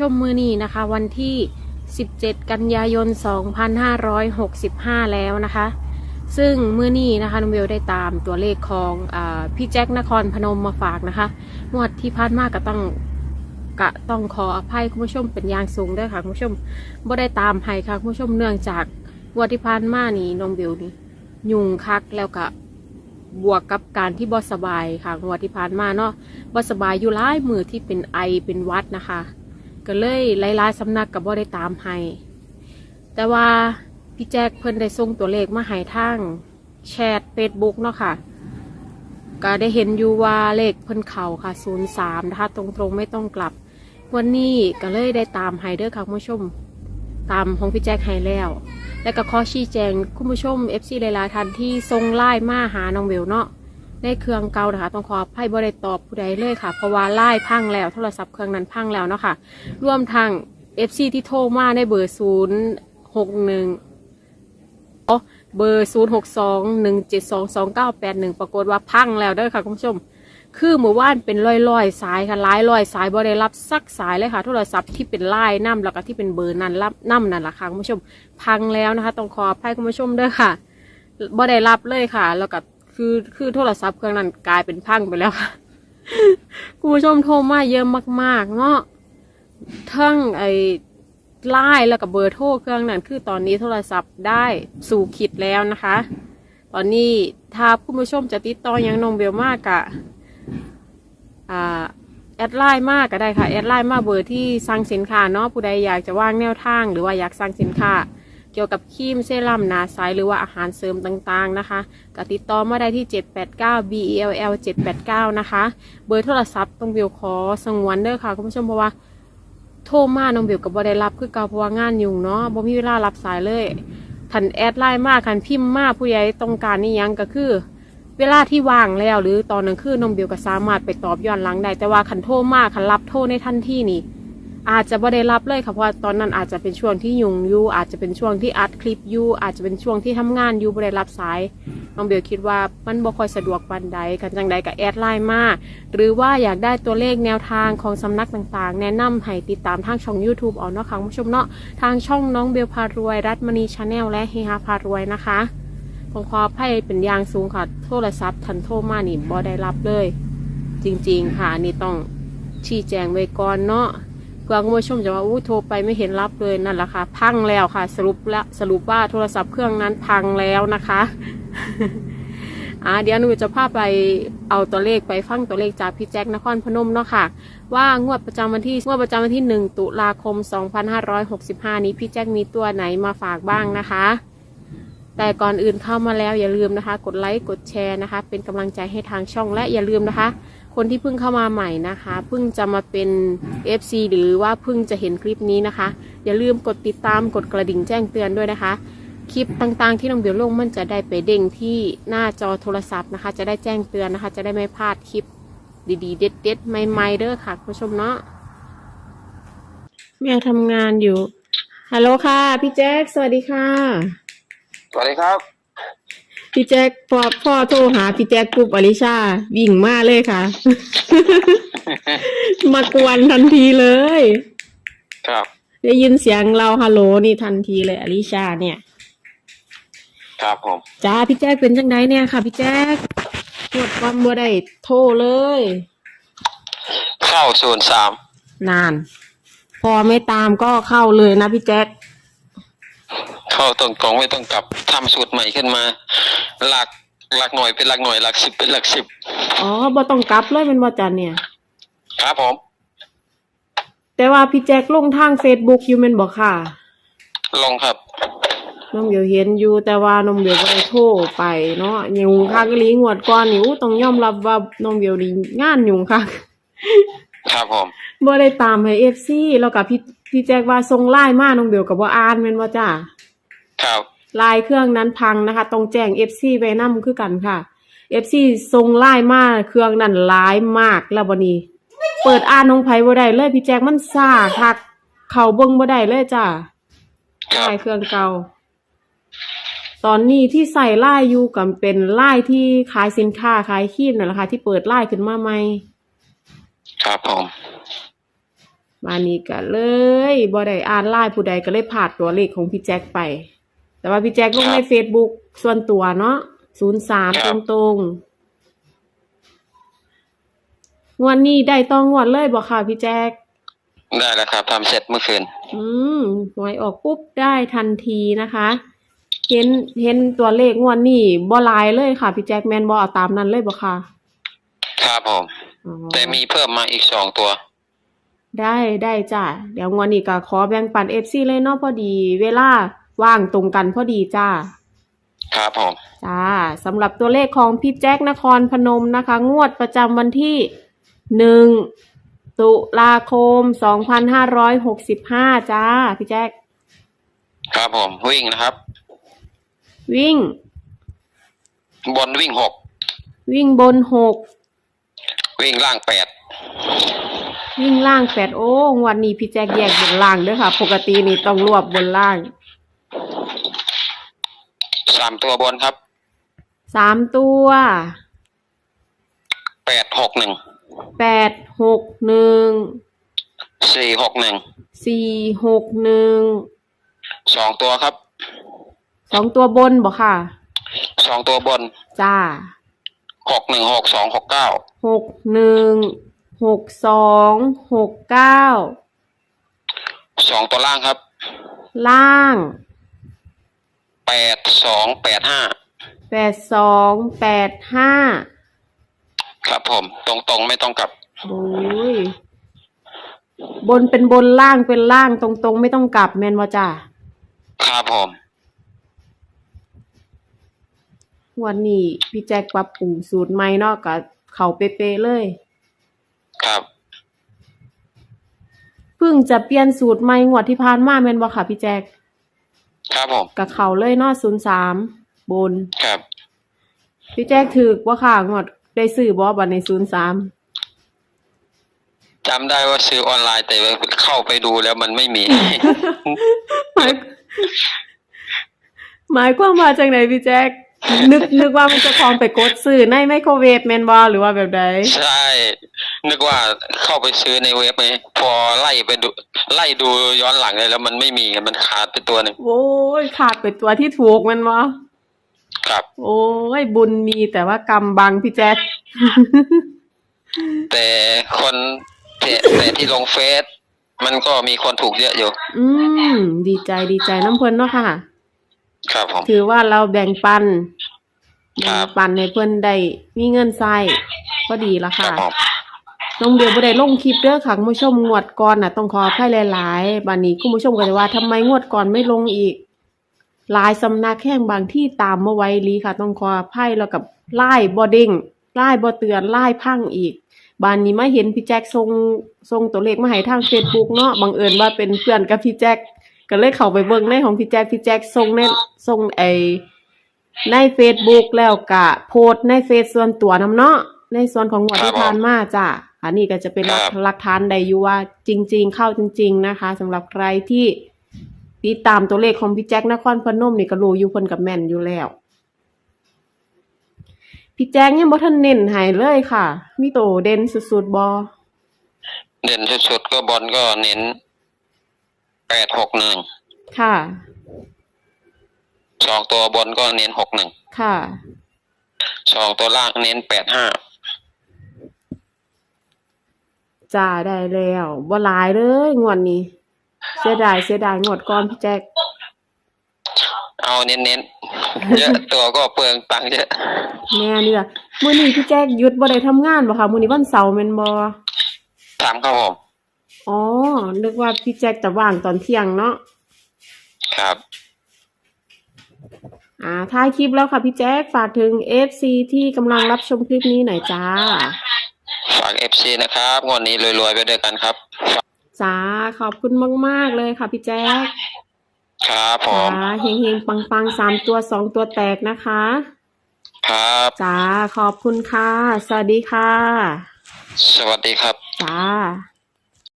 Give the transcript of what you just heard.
ชมมือนี้นะคะ วันที่ 17 กันยายน 2565 แล้วนะคะ ซึ่งมือนี้นะคะน้องเบลได้ตามตัวเลขของอพี่แจ็คนครพนมมาฝากนะคะงวดที่ผ่านมาก็ต้องกะต้องขออภัยคุณผู้ชมเป็นอย่างสูงด้วยค่ะคุณผู้ชมบ่ได้ตามให้ค่ะคุณผู้ชมเนื่องจากงวดที่ผ่านมานี่น้องเบลนี่ยุงคักแล้วก็บวกกับการที่บ่สบายค่ะงวดที่ผ่านมาเนาะบ่สบายอยู่หลายมือที่เป็นไอเป็นวัดนะคะ ก็เลยหลายๆสำนักกับบ่ได้ตามให้แต่ว่าพี่แจ็คเพิ่นได้ส่งตัวเลขมาให้ทางแชทเฟซบุ๊กเนาะค่ะก็ได้เห็นอยู่ว่าเลขเพิ่นเข่าค่ะ 03 นะคะ ตรงๆไม่ต้องกลับ วันนี้ก็เลยได้ตามให้เด้อค่ะคุณผู้ชม ตามของพี่แจ็คให้แล้ว และก็ขอชี้แจงคุณผู้ชม FC หลายๆท่านที่ส่งไลน์มาหาน้องเบลเนาะ ในเครื่องเก่านะคะ ต้องขออภัยบริตอบผู้ใดเลยค่ะ เพราะว่าไล่พังแล้ว โทรศัพท์เครื่องนั้นพังแล้วเนาะค่ะรวมทาง FC ที่โทรมาในเบอร์ศูนย์หกหนึ่งเบอร์ศูนย์หกสองหนึ่งเจ็ดสองสองเก้าแปดหนึ่งปรากฏว่าพังแล้วเด้อค่ะคุณผู้ชม คือเมื่อวานเป็นร้อยร้อยๆ สายค่ะหลายร้อยสายบ่ได้รับสักสายเลยค่ะ โทรศัพท์ที่เป็นไล่น้ำแล้วก็ที่เป็นเบอร์นั้นรับน้ำนั่นแหละค่ะคุณผู้ชม พังแล้วนะคะ ต้องขออภัยคุณผู้ชมเด้อค่ะบ่ได้รับเลยค่ะ แล้วก็ คือคือโทรศัพท์เครื่องนั้นกลายเป็นพังไปแล้วค่ะคุณผู้ชมโทรมาเยอะมาก ๆ เนาะทั้งไอ้ไลน์แล้วก็เบอร์โทรเครื่องนั้นคือตอนนี้โทรศัพท์ได้สู่ขีดแล้วนะคะ ตอนนี้ถ้าคุณผู้ชมจะติดต่อยังนงเบลมากกะอ่าแอดไลน์มากก็ได้ค่ะ แอดไลน์มาเบอร์ที่สั่งสินค้าเนาะผู้ใดอยากจะวางแนวทาง หรือว่าอยากสั่งสินค้า เกี่ยวกับครีมเซรั่มนาใสหรือว่าอาหารเสริมต่างๆนะคะกติดต่อมาได้ที่ 789 BELL 789 นะคะ เบอร์โทรศัพท์ต้องเบลขอสงวนเด้อค่ะคุณผู้ชมเพราะว่าโทรมาน้องเบลกับบ่ได้รับคือเก่าเพราะว่างานยุ่งเนาะบ่มีเวลารับสายเลยทันแอดไลน์มากคันพิมพ์มากผู้ใหญ่ต้องการนี่ยังก็คือ เวลาที่ว่างแล้วหรือตอนนั้นคือน้องเบลก็สามารถไปตอบย้อนหลังได้แต่ว่าคันโทรมากคันรับโทรในทันที่นี่ อาจจะบ่ได้รับเลยค่ะเพราะว่าตอนนั้นอาจจะเป็นช่วงที่ยุ่งอยู่อาจจะเป็นช่วงที่อัดคลิปอยู่อาจจะเป็นช่วงที่ทำงานอยู่บ่ได้รับสายน้องเบลคิดว่ามันบ่ค่อยสะดวกปานใดกันจังใดก็แอดไลน์มาหรือว่าอยากได้ตัวเลขแนวทางของสำนักต่างๆ แนะนำให้ติดตามทางช่อง YouTube เอาเนาะค่ะคุณผู้ชมเนาะทางช่องน้องเบลพารวย รัตมณีชาแนลและเฮฮาพารวยนะคะผมขอให้เป็นอย่างสูงค่ะโทรศัพท์ทันโทรมานี่บ่ได้รับเลย จริง ๆ ค่ะอันนี่ต้องชี้แจงไว้ก่อนเนาะ เพื่อคุณผู้ชมจะว่าอู้โทรไปไม่เห็นรับเลยนั่นแหละค่ะ พังแล้วค่ะ สรุปแล้วสรุปว่าโทรศัพท์เครื่องนั้นพังแล้วนะคะอ่าเดี๋ยวหนูจะพาไปเอาตัวเลขไปฟังตัวเลขจากพี่แจ็คนครพนมเนาะค่ะ ว่างวดประจำวันที่งวดประจำวันที่หนึ่งตุลาคม 2565 นี้พี่แจ็คมีตัวไหนมาฝากบ้างนะคะ แต่ก่อนอื่นเข้ามาแล้วอย่าลืมนะคะ กดไลค์กดแชร์นะคะ เป็นกำลังใจให้ทางช่องและอย่าลืมนะคะคนที่เพิ่งเข้ามาใหม่นะคะ เพิ่งจะมาเป็น FC หรือว่าเพิ่งจะเห็นคลิปนี้นะคะ อย่าลืมกดติดตามกดกระดิ่งแจ้งเตือนด้วยนะคะ คลิปต่างๆที่น้องเบลลงมันจะได้ไปเด้งที่หน้าจอโทรศัพท์นะคะ จะได้แจ้งเตือนนะคะ จะได้ไม่พลาดคลิปดีๆ เด็ดๆใหม่ๆเด้อค่ะคุณผู้ชมเนาะแม่ทำงานอยู่ฮัลโหลค่ะ พี่แจ๊คสวัสดีค่ะ สวัสดีครับ พี่แจ๊คพอพ่อโทรหาพี่แจ๊คปุ๊บอลิชาวิ่งมาเลยค่ะ มากวนทันทีเลย ครับ ได้ยินเสียงเราฮัลโหลนี่ทันทีเลยอลิชาเนี่ย ครับผม จ้าพี่แจ๊คเป็นจังไดเนี่ยค่ะ พี่แจ๊คปวดความบัวได้โทรเลย เข้าศูนย์สามนาน พอไม่ตามก็เข้าเลยนะพี่แจ๊ค เข้าตรงตรงๆไม่ต้องกลับทำสูตรใหม่ขึ้นมา หลักหลักหน่วยเป็นหลักหน่วยหลักสิบเป็นหลักสิบอ๋อบ่ต้องกลับเลยเป็นว่าจันเนี่ย ครับผม แต่ว่าพี่แจ๊คลงทางเฟซบุ๊กอยู่แม่นบอกค่ะ ลงครับน้องเบียวเห็นอยู่แต่ว่าน้องเบียวก็ได้โทรไปเนาะยุงคักอีหลีงวดก่อนนี่อู้ต้องยอมรับว่าน้องเบียวนี่งานยุงคักครับผมบ่ได้ตามให้ FC แล้วก็พี่พี่แจ๊คว่าส่งไลน์มาน้องเบียวก็บ่อ่านแม่นบ่จ้า ครับไลน์เครื่องนั้นพังนะคะ ต้องแจ้ง FC ไว้นำคือกันค่ะ FC ส่งไลน์มาเครื่องนั้นหลายมากแล้วบัดนี้ เปิดอ่านของไผบ่ได้เลยพี่แจ๊คมันซ่าคัก เข้าเบิ่งบ่ได้เลยจ้าครับไล่เครื่องเก่า ตอนนี้ที่ใส่ไล่อยู่กับเป็นไล่ที่ขายสินค้าขายครีมนั่นแหละค่ะ ที่เปิดไล่ขึ้นมาใหม่ ครับผมมานี้ก็เลยบ่ได้อ่านไลน์ผู้ใดก็เลยผ่านตัวเลขของพี่แจ็คไป แต่ว่าพี่แจ็คลงใน Facebook ส่วนตัวเนาะศูนย์สามตรงตรงๆงวดนี้ได้ต้องงวดเลยบ่ค่ะพี่แจ็ค ได้แล้วครับทำเสร็จเมื่อคืน อืมหวยออกปุ๊บได้ทันทีนะคะ เห็นเห็นตัวเลขงวดนี้บ่หลายเลยค่ะ พี่แจ็คแมนบ่เอาตามนั้นเลยบ่ค่ะครับผม อ๋อแต่มีเพิ่มมาอีกสองตัว ได้ได้จ้ะ เดี๋ยวงวดนี้ก็ขอแบ่งปัน FC เลยเนาะพอดี เวลา ว่างตรงกันพอดีจ้า ครับผม จ้าสำหรับตัวเลขของพี่แจ็คนครพนมนะคะ งวดประจำวันที่หนึ่งตุลาคมสองพันห้าร้อยหกสิบห้าจ้า พี่แจ็คครับผม วิ่งนะครับ วิ่ง บนวิ่งหกวิ่งบนหกวิ่งล่างแปดวิ่งล่างแปดโอ้งวันนี้พี่แจ็คแยกบนล่างเด้วยค่ะ ปกตินี่ต้องรวบบนล่าง สามตัวบนครับสามตัวแปดหกหนึ่งแปดหกหนึ่งสี่หกหนึ่งสี่หกหนึ่งสองตัวครับสองตัวบนบอกค่ะสองตัวบนจ้าหกหนึ่งหกสองหกเก้าหกหนึ่งหกสองหกเก้าสองตัวล่างครับ ล่าง แปดสองแปดห้าแปดสองแปดห้าครับผม ตรงตรงๆไม่ต้องกลับโอ้ยบนเป็นบนล่างเป็นล่างตรงๆไม่ต้องกลับแมนว่าจ้าครับผมวันนี้พี่แจ็คปรับปรุงสูตรใหม่เนาะกับเขาเป๊ะๆเลย ครับเพิ่งจะเปลี่ยนสูตรใหม่งวดที่ผ่านมาแมนบ่ค่ะพี่แจ็ค ครับผมกับเขาเลยเนาะศูนย์สามบน ครับพี่แจ็คถือว่าค่ะงวดได้ซื้อบ่บันในศูนย์สามจำได้ว่าซื้อออนไลน์แต่ว่าเข้าไปดูแล้วมันไม่มี หมายหมายความว่าจังไหนพี่แจ็ค นึกนึกว่ามันจะคลองไปกดซื้อในไมโครเวฟแมนบอหรือว่าแบบใดใช่ นึกว่าเข้าไปซื้อในเว็บไงพอไล่ไปดู ไล่ดูย้อนหลังเลยแล้วมันไม่มีมันขาดไปตัวหนึ่งโอ้ยขาดไปตัวที่ถูกแมันบอครับ โอ้ยบุญมีแต่ว่ากรรมบังพี่แจ็คแต่คนแต่แต่ที่ลงเฟซมันก็มีคนถูกเยอะอยู่ อืม ดีใจดีใจน้ำเพลินเนาะค่ะ ครับผม ถือว่าเราแบ่งปันครัแบ่บ งปันให้เพื่อนได้มีเงินใส่ก็ดีละคค่ะรับผมน้องเดียวบ่ได้ลงคลิปเด้อค่ะคุณผู้ชมงวดก่อนน่ะต้องขออภัยหลายๆบัดนี้คุณผู้ชมก็จะว่าทำไมงวดก่อนไม่ลงอีก หลายสำนักแห่งบางที่ตามมาไว้ลีค่ะ ต้องขออภัยแล้วกับไล่บ่เด้งไล่บ่เตือนไล่พังอีกบานนี้มาเห็นพี่แจ็คส่งส่งตัวเลขมาให้ทาง Facebook เนาะบังเอิญว่าเป็นเพื่อนกับพี่แจ็ค ก็เลยเข้าไปเบิ่งในของพี่แจ็คพี่แจ็คส่งในส่งไอใน Facebook แล้วก็โพสต์ในเฟซส่วนตัวนํเนาะในส่วนของงวดที่ผ่านมาจ้ะอันนี้ก็จะเป็นหลักครับหลักฐานใดอยู่ว่าจริง ๆ เข้าจริง ๆ นะคะสำหรับใครที่ติดตามตัวเลขของพี่แจ็คนครพนมนี่ก็รู้อยู่เพิ่นกับแม่นอยู่แล้ว พี่แจ็คยังบ่ทันเน้นให้เลยค่ะ มีโตเด่นสุดๆบ่เด่นสุดๆก็บอลก็เน้น แปดหกหนึ่งค่ะ สองตัวบนก็เน้นหกหนึ่งค่ะ สองตัวล่างเน้นแปดห้าจ่าได้แล้วบ่หลายเลยงวดนี้ เสียดายเสียดายงวดก่อนพี่แจ็คเอาเน้นเน้นๆเยอะตัวก็เปลืองตังค์เยอะ แม่เนี่ยมื้อนี้พี่แจ็คหยุดบ่ได้ทำงานบ่คะมื้อนี้วันเสาร์แม่นบ่ถามครับผม อ๋อ นึกว่าพี่แจ็คจะว่างตอนเที่ยงเนาะ ครับ อ่าท้ายคลิปแล้วค่ะพี่แจ็คฝากถึง FC ที่กำลังรับชมคลิปนี้หน่อยจ้า ฝากเอฟซีนะครับงวดนี้รวยๆไปด้วยกันครับ จ้า ขอบคุณมาก ๆ เลยค่ะพี่แจ๊คครับผจ้าม เฮงๆ ปังๆสามตัวสองตัวแตกนะคะ ครับ จ้า ขอบคุณค่ะ สวัสดีค่ะ สวัสดีครับ จ้า